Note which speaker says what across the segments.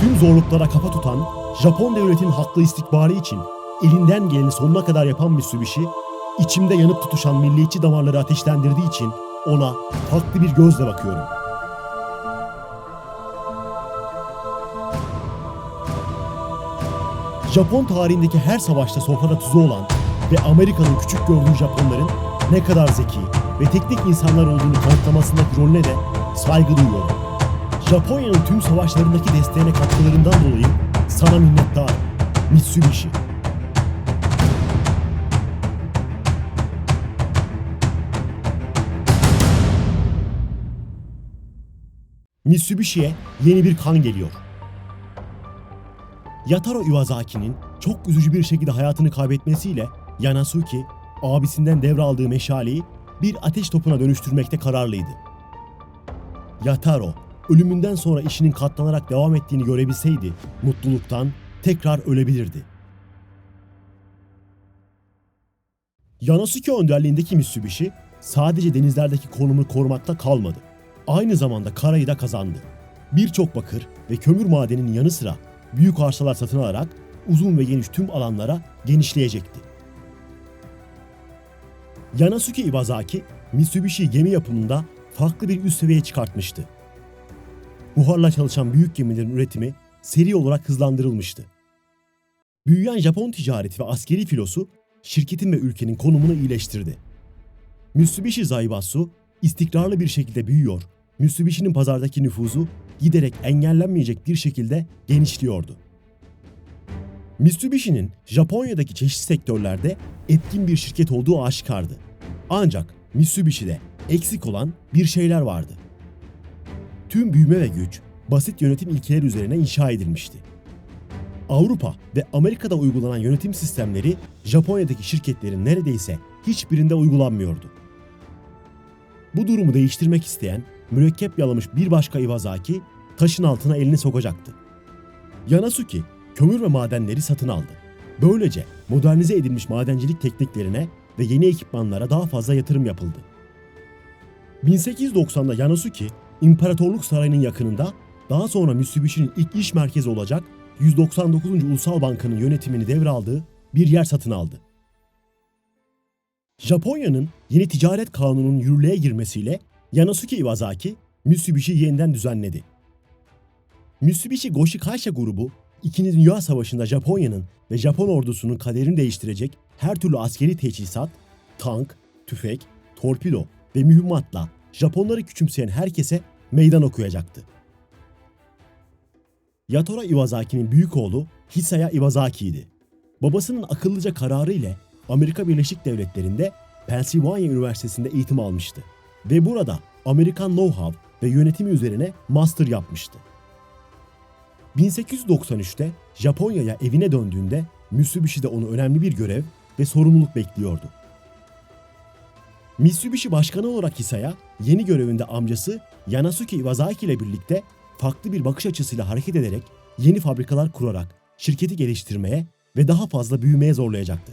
Speaker 1: Tüm zorluklara kafa tutan, Japon devletinin haklı istikbali için elinden geleni sonuna kadar yapan Mitsubishi, içimde yanıp tutuşan milliyetçi damarları ateşlendirdiği için ona farklı bir gözle bakıyorum. Japon tarihindeki her savaşta sofrada tuzu olan ve Amerika'nın küçük gördüğü Japonların ne kadar zeki ve teknik insanlar olduğunu kanıtlamasındaki rolüne de saygı duyuyorum. Japonya'nın tüm savaşlarındaki desteğine katkılarından dolayı sana minnettarım. Mitsubishi. Mitsubishi'ye yeni bir kan geliyor. Yataro Iwasaki'nin çok üzücü bir şekilde hayatını kaybetmesiyle Yanasuki, abisinden devraldığı meşaleyi bir ateş topuna dönüştürmekte kararlıydı. Yataro, ölümünden sonra işinin katlanarak devam ettiğini görebilseydi, mutluluktan tekrar ölebilirdi. Yanasuke önderliğindeki Mitsubishi, sadece denizlerdeki konumunu korumakta kalmadı. Aynı zamanda karayı da kazandı. Birçok bakır ve kömür madeninin yanı sıra büyük arsalar satın alarak uzun ve geniş tüm alanlara genişleyecekti. Yanasuke Iwasaki, Mitsubishi gemi yapımında farklı bir üst seviyeye çıkartmıştı. Buharla çalışan büyük gemilerin üretimi seri olarak hızlandırılmıştı. Büyüyen Japon ticareti ve askeri filosu şirketin ve ülkenin konumunu iyileştirdi. Mitsubishi Zaibatsu istikrarlı bir şekilde büyüyor, Mitsubishi'nin pazardaki nüfuzu giderek engellenmeyecek bir şekilde genişliyordu. Mitsubishi'nin Japonya'daki çeşitli sektörlerde etkin bir şirket olduğu aşikardı. Ancak Mitsubishi'de eksik olan bir şeyler vardı. Tüm büyüme ve güç basit yönetim ilkeleri üzerine inşa edilmişti. Avrupa ve Amerika'da uygulanan yönetim sistemleri Japonya'daki şirketlerin neredeyse hiçbirinde uygulanmıyordu. Bu durumu değiştirmek isteyen mürekkep yalamış bir başka Iwasaki taşın altına elini sokacaktı. Yanasuki kömür ve madenleri satın aldı. Böylece modernize edilmiş madencilik tekniklerine ve yeni ekipmanlara daha fazla yatırım yapıldı. 1890'da Yanasuki, İmparatorluk Sarayı'nın yakınında daha sonra Mitsubishi'nin ilk iş merkezi olacak 199. Ulusal Banka'nın yönetimini devraldığı bir yer satın aldı. Japonya'nın yeni ticaret kanununun yürürlüğe girmesiyle Yanasuke Iwasaki Mitsubishi yeniden düzenledi. Mitsubishi Goshi Kaisha grubu, İkinci Dünya Savaşı'nda Japonya'nın ve Japon ordusunun kaderini değiştirecek her türlü askeri teçhizat, tank, tüfek, torpido ve mühimmatla Japonları küçümseyen herkese meydan okuyacaktı. Yatora Iwasaki'nin büyük oğlu Hisaya Iwasaki'ydi. Babasının akıllıca kararı ile Amerika Birleşik Devletleri'nde Pennsylvania Üniversitesi'nde eğitim almıştı ve burada Amerikan know-how ve yönetimi üzerine master yapmıştı. 1893'te Japonya'ya evine döndüğünde Mitsubishi'de onu önemli bir görev ve sorumluluk bekliyordu. Mitsubishi başkanı olarak Hisa'ya yeni görevinde amcası Yanasuke Iwasaki ile birlikte farklı bir bakış açısıyla hareket ederek yeni fabrikalar kurarak şirketi geliştirmeye ve daha fazla büyümeye zorlayacaktı.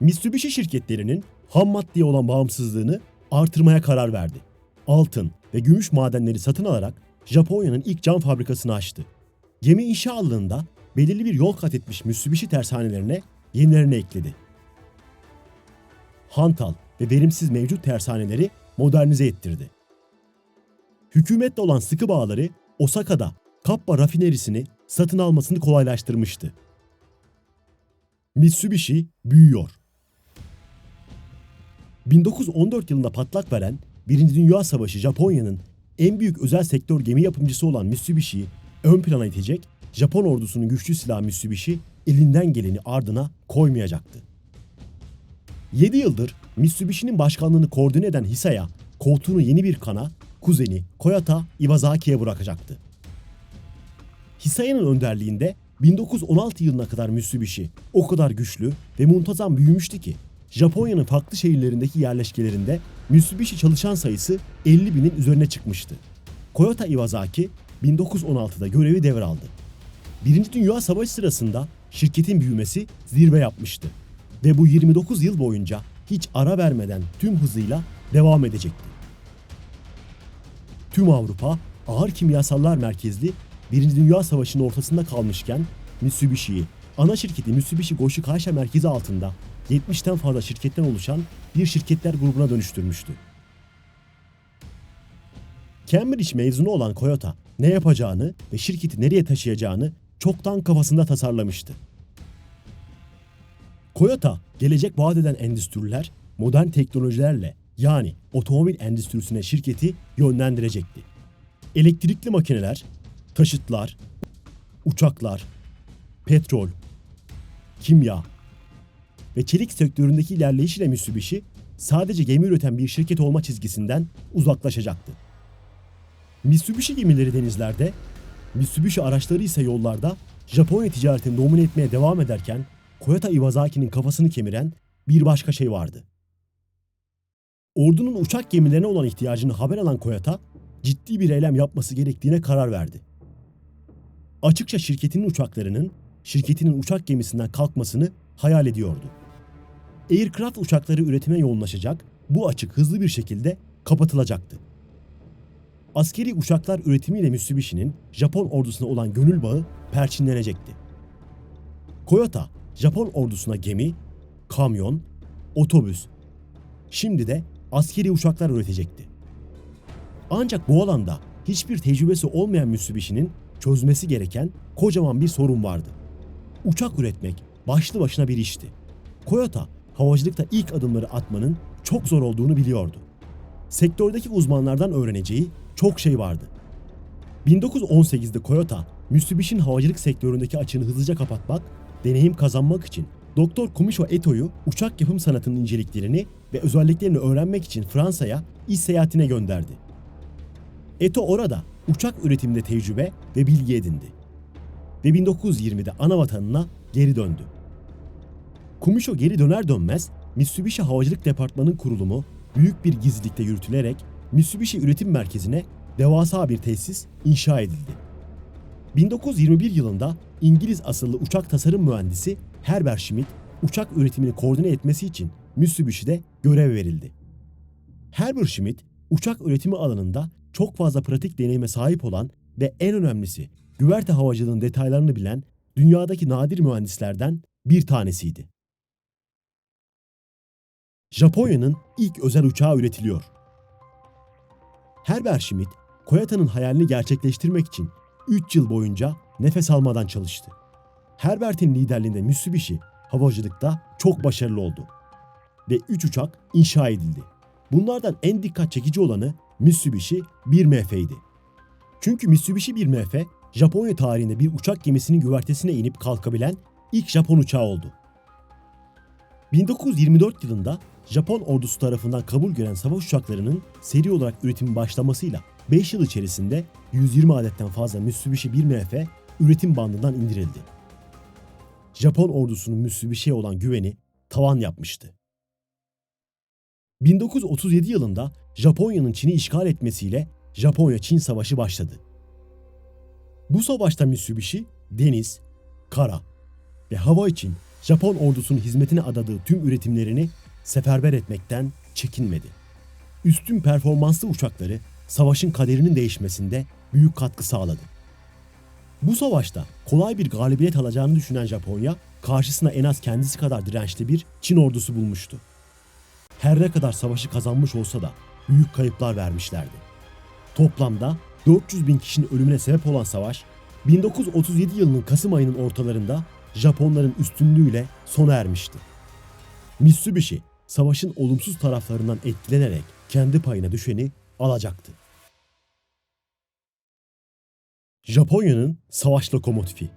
Speaker 1: Mitsubishi şirketlerinin ham maddeye olan bağımsızlığını artırmaya karar verdi. Altın ve gümüş madenleri satın alarak Japonya'nın ilk cam fabrikasını açtı. Gemi inşa alanında belirli bir yol kat etmiş Mitsubishi tersanelerine yenilerini ekledi. Hantal ve verimsiz mevcut tersaneleri modernize ettirdi. Hükümetle olan sıkı bağları Osaka'da Kappa rafinerisini satın almasını kolaylaştırmıştı. Mitsubishi büyüyor. 1914 yılında patlak veren Birinci Dünya Savaşı Japonya'nın en büyük özel sektör gemi yapımcısı olan Mitsubishi'yi ön plana itecek Japon ordusunun güçlü silahı Mitsubishi elinden geleni ardına koymayacaktı. 7 yıldır Mitsubishi'nin başkanlığını koordine eden Hisaya koltuğunu yeni bir kana, kuzeni Koyata Iwasaki'ye bırakacaktı. Hisaya'nın önderliğinde 1916 yılına kadar Mitsubishi o kadar güçlü ve muntazam büyümüştü ki Japonya'nın farklı şehirlerindeki yerleşkelerinde Mitsubishi çalışan sayısı 50 binin üzerine çıkmıştı. Koyota Iwasaki 1916'da görevi devraldı. Birinci Dünya Savaşı sırasında şirketin büyümesi zirve yapmıştı ve bu 29 yıl boyunca hiç ara vermeden tüm hızıyla devam edecekti. Tüm Avrupa ağır kimyasallar merkezli Birinci Dünya Savaşı'nın ortasında kalmışken Mitsubishi'yi ana şirketi Mitsubishi Goshi Kaisha merkezi altında 70'ten fazla şirketten oluşan bir şirketler grubuna dönüştürmüştü. Cambridge mezunu olan Toyota ne yapacağını ve şirketi nereye taşıyacağını çoktan kafasında tasarlamıştı. Toyota, gelecek vaat eden endüstriler modern teknolojilerle yani otomobil endüstrisine şirketi yönlendirecekti. Elektrikli makineler, taşıtlar, uçaklar, petrol, kimya ve çelik sektöründeki ilerleyişiyle Mitsubishi sadece gemi üreten bir şirket olma çizgisinden uzaklaşacaktı. Mitsubishi gemileri denizlerde, Mitsubishi araçları ise yollarda Japonya ticaretini domine etmeye devam ederken Toyota Iwasaki'nin kafasını kemiren bir başka şey vardı. Ordunun uçak gemilerine olan ihtiyacını haber alan Toyota, ciddi bir eylem yapması gerektiğine karar verdi. Açıkça şirketinin uçaklarının şirketinin uçak gemisinden kalkmasını hayal ediyordu. Aircraft uçakları üretime yoğunlaşacak, bu açık hızlı bir şekilde kapatılacaktı. Askeri uçaklar üretimiyle Mitsubishi'nin Japon ordusuna olan gönül bağı perçinlenecekti. Toyota, Japon ordusuna gemi, kamyon, otobüs, şimdi de askeri uçaklar üretecekti. Ancak bu alanda hiçbir tecrübesi olmayan Mitsubishi'nin çözmesi gereken kocaman bir sorun vardı. Uçak üretmek başlı başına bir işti. Toyota, havacılıkta ilk adımları atmanın çok zor olduğunu biliyordu. Sektördeki uzmanlardan öğreneceği çok şey vardı. 1918'de Toyota, Mitsubishi'nin havacılık sektöründeki açığını hızlıca kapatmak, deneyim kazanmak için Doktor Kumisho Eto'yu uçak yapım sanatının inceliklerini ve özelliklerini öğrenmek için Fransa'ya iş seyahatine gönderdi. Eto orada uçak üretiminde tecrübe ve bilgi edindi. Ve 1920'de ana vatanına geri döndü. Kumisho geri döner dönmez Mitsubishi Havacılık Departmanı'nın kurulumu büyük bir gizlilikte yürütülerek Mitsubishi Üretim Merkezi'ne devasa bir tesis inşa edildi. 1921 yılında İngiliz asıllı uçak tasarım mühendisi Herbert Schmidt uçak üretimini koordine etmesi için Mitsubishi'de görev verildi. Herbert Schmidt uçak üretimi alanında çok fazla pratik deneyime sahip olan ve en önemlisi güverte havacılığının detaylarını bilen dünyadaki nadir mühendislerden bir tanesiydi. Japonya'nın ilk özel uçağı üretiliyor. Herbert Schmidt, Toyota'nın hayalini gerçekleştirmek için 3 yıl boyunca nefes almadan çalıştı. Herbert'in liderliğinde Mitsubishi havacılıkta çok başarılı oldu. Ve 3 uçak inşa edildi. Bunlardan en dikkat çekici olanı Mitsubishi 1MF'ydi. Çünkü Mitsubishi 1MF, Japonya tarihinde bir uçak gemisinin güvertesine inip kalkabilen ilk Japon uçağı oldu. 1924 yılında Japon ordusu tarafından kabul gören savaş uçaklarının seri olarak üretimi başlamasıyla 5 yıl içerisinde 120 adetten fazla Mitsubishi 1MF üretim bandından indirildi. Japon ordusunun Mitsubishi'ye olan güveni tavan yapmıştı. 1937 yılında Japonya'nın Çin'i işgal etmesiyle Japonya-Çin Savaşı başladı. Bu savaşta Mitsubishi deniz, kara ve hava için Japon ordusunun hizmetine adadığı tüm üretimlerini seferber etmekten çekinmedi. Üstün performanslı uçakları savaşın kaderinin değişmesinde büyük katkı sağladı. Bu savaşta kolay bir galibiyet alacağını düşünen Japonya, karşısına en az kendisi kadar dirençli bir Çin ordusu bulmuştu. Her ne kadar savaşı kazanmış olsa da büyük kayıplar vermişlerdi. Toplamda 400 bin kişinin ölümüne sebep olan savaş, 1937 yılının Kasım ayının ortalarında Japonların üstünlüğüyle sona ermişti. Mitsubishi, savaşın olumsuz taraflarından etkilenerek kendi payına düşeni alacaktı. Japonya'nın savaş lokomotifi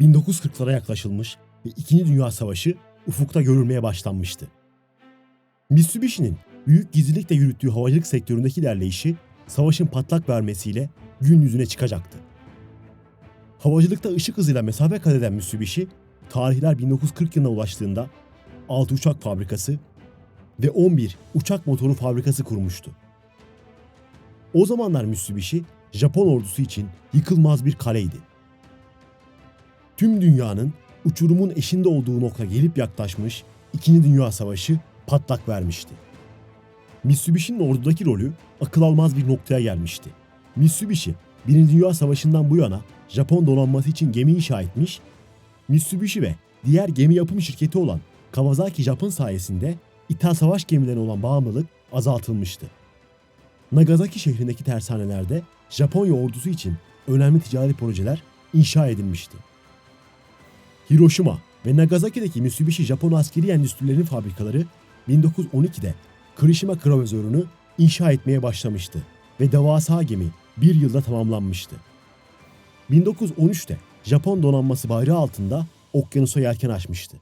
Speaker 1: 1940'lara yaklaşılmış ve İkinci Dünya Savaşı ufukta görülmeye başlanmıştı. Mitsubishi'nin büyük gizlilikle yürüttüğü havacılık sektöründeki ilerleyişi savaşın patlak vermesiyle gün yüzüne çıkacaktı. Havacılıkta ışık hızıyla mesafe kat eden Mitsubishi, tarihler 1940 yılına ulaştığında 6 uçak fabrikası ve 11 uçak motoru fabrikası kurmuştu. O zamanlar Mitsubishi, Japon ordusu için yıkılmaz bir kaleydi. Tüm dünyanın uçurumun eşinde olduğu nokta gelip yaklaşmış, İkinci Dünya Savaşı patlak vermişti. Mitsubishi'nin ordudaki rolü akıl almaz bir noktaya gelmişti. Mitsubishi Birinci Dünya Savaşı'ndan bu yana Japon donanması için gemi inşa etmiş, Mitsubishi ve diğer gemi yapım şirketi olan Kawasaki Japon sayesinde ithal savaş gemilerine olan bağımlılık azaltılmıştı. Nagasaki şehrindeki tersanelerde Japonya ordusu için önemli ticari projeler inşa edilmişti. Hiroşima ve Nagasaki'deki Mitsubishi Japon askeri endüstrilerinin fabrikaları 1912'de Kirishima kruvazörünü inşa etmeye başlamıştı ve devasa gemi bir yılda tamamlanmıştı. 1913'te Japon donanması bayrağı altında okyanusa yelken açmıştı.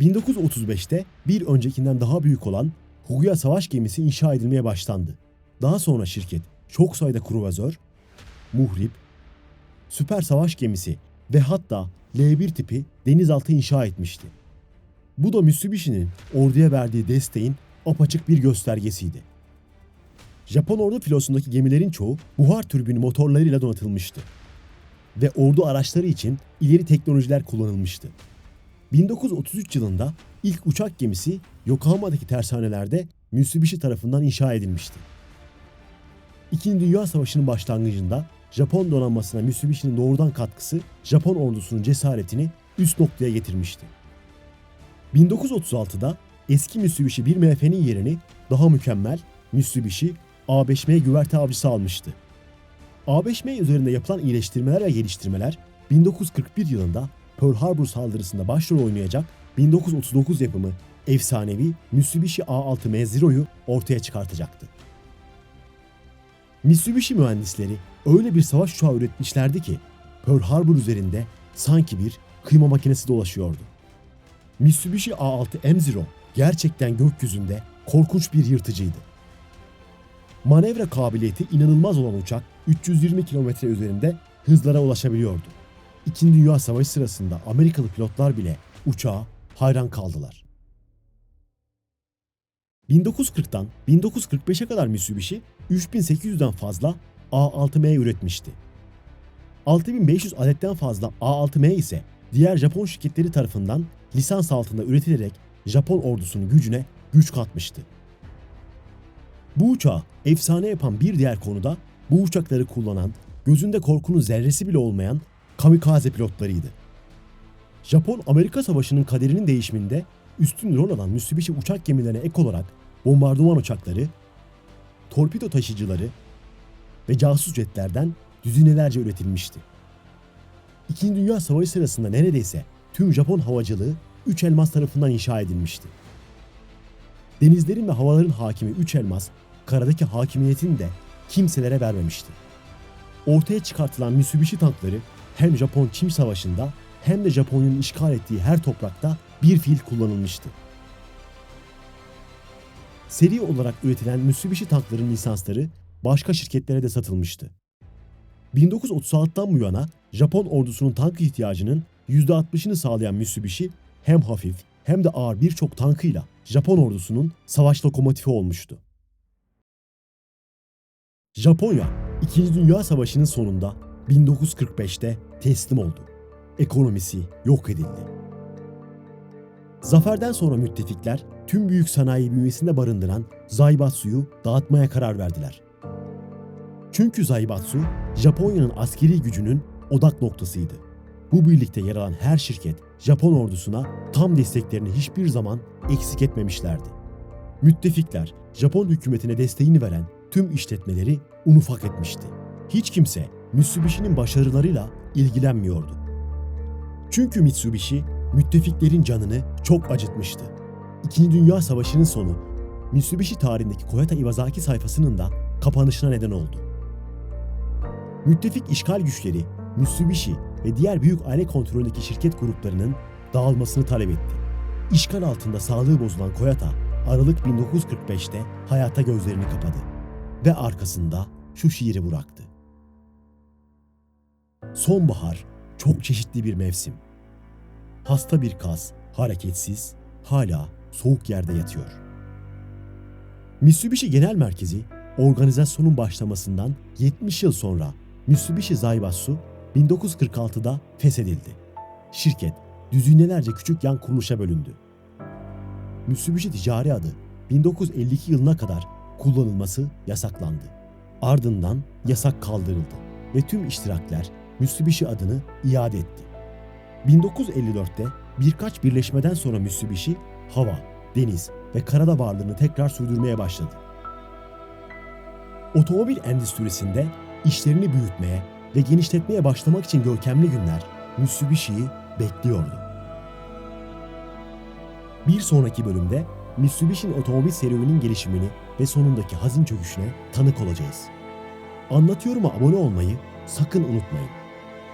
Speaker 1: 1935'te bir öncekinden daha büyük olan Huguya savaş gemisi inşa edilmeye başlandı. Daha sonra şirket çok sayıda kruvazör, muhrip, süper savaş gemisi ve hatta L1 tipi denizaltı inşa etmişti. Bu da Mitsubishi'nin orduya verdiği desteğin apaçık bir göstergesiydi. Japon ordu filosundaki gemilerin çoğu buhar türbini motorlarıyla donatılmıştı. Ve ordu araçları için ileri teknolojiler kullanılmıştı. 1933 yılında ilk uçak gemisi Yokohama'daki tersanelerde Mitsubishi tarafından inşa edilmişti. İkinci Dünya Savaşı'nın başlangıcında Japon donanmasına Mitsubishi'nin doğrudan katkısı Japon ordusunun cesaretini üst noktaya getirmişti. 1936'da eski Mitsubishi 1MF'nin yerini daha mükemmel Mitsubishi A5M güverte avcısı almıştı. A5M üzerinde yapılan iyileştirmeler ve geliştirmeler 1941 yılında Pearl Harbor saldırısında başrol oynayacak 1939 yapımı efsanevi Mitsubishi A6M Zero'yu ortaya çıkartacaktı. Mitsubishi mühendisleri öyle bir savaş uçağı üretmişlerdi ki Pearl Harbor üzerinde sanki bir kıyma makinesi dolaşıyordu. Mitsubishi A6M Zero gerçekten gökyüzünde korkunç bir yırtıcıydı. Manevra kabiliyeti inanılmaz olan uçak 320 kilometre üzerinde hızlara ulaşabiliyordu. İkinci Dünya Savaşı sırasında Amerikalı pilotlar bile uçağa hayran kaldılar. 1940'tan 1945'e kadar Mitsubishi 3800'den fazla A6M üretmişti. 6500 adetten fazla A6M ise diğer Japon şirketleri tarafından lisans altında üretilerek Japon ordusunun gücüne güç katmıştı. Bu uçağı efsane yapan bir diğer konu da bu uçakları kullanan, gözünde korkunun zerresi bile olmayan kamikaze pilotlarıydı. Japon-Amerika Savaşı'nın kaderinin değişiminde üstün rol alan Mitsubishi uçak gemilerine ek olarak bombardıman uçakları, torpido taşıyıcıları ve casus jetlerden düzinelerce üretilmişti. İkinci Dünya Savaşı sırasında neredeyse tüm Japon havacılığı Üç Elmas tarafından inşa edilmişti. Denizlerin ve havaların hakimi Üç Elmas, karadaki hakimiyetini de kimselere vermemişti. Ortaya çıkartılan Mitsubishi tankları hem Japon-Çin Savaşı'nda hem de Japonya'nın işgal ettiği her toprakta bir fiil kullanılmıştı. Seri olarak üretilen Mitsubishi tankların lisansları başka şirketlere de satılmıştı. 1936'dan bu yana Japon ordusunun tank ihtiyacının %60'ını sağlayan Mitsubishi hem hafif hem de ağır birçok tankıyla Japon ordusunun savaş lokomotifi olmuştu. Japonya, İkinci Dünya Savaşı'nın sonunda 1945'te teslim oldu. Ekonomisi yok edildi. Zaferden sonra müttefikler tüm büyük sanayi bünyesinde barındıran Zaibatsu'yu dağıtmaya karar verdiler. Çünkü Zaibatsu, Japonya'nın askeri gücünün odak noktasıydı. Bu birlikte yer alan her şirket Japon ordusuna tam desteklerini hiçbir zaman eksik etmemişlerdi. Müttefikler Japon hükümetine desteğini veren tüm işletmeleri un ufak etmişti. Hiç kimse Mitsubishi'nin başarılarıyla ilgilenmiyordu. Çünkü Mitsubishi müttefiklerin canını çok acıtmıştı. İkinci Dünya Savaşı'nın sonu Mitsubishi tarihindeki Koyata Iwasaki sayfasının da kapanışına neden oldu. Müttefik işgal güçleri Mitsubishi ve diğer büyük aile kontrolündeki şirket gruplarının dağılmasını talep etti. İşgal altında sağlığı bozulan Koyata, Aralık 1945'te hayata gözlerini kapadı ve arkasında şu şiiri bıraktı. Sonbahar çok çeşitli bir mevsim. Hasta bir kaz, hareketsiz, hala soğuk yerde yatıyor. Mitsubishi Genel Merkezi, organizasyonun başlamasından 70 yıl sonra Mitsubishi Zaibatsu 1946'da feshedildi. Şirket düzinelerce küçük yan kuruluşa bölündü. Mitsubishi ticari adı 1952 yılına kadar kullanılması yasaklandı. Ardından yasak kaldırıldı ve tüm iştirakler Mitsubishi adını iade etti. 1954'te birkaç birleşmeden sonra Mitsubishi hava, deniz ve karada varlığını tekrar sürdürmeye başladı. Otomobil endüstrisinde işlerini büyütmeye ve genişletmeye başlamak için görkemli günler Mitsubishi'yi bekliyordu. Bir sonraki bölümde Mitsubishi'nin otomobil serüveninin gelişimini ve sonundaki hazin çöküşüne tanık olacağız. Anlatıyorum'a abone olmayı sakın unutmayın.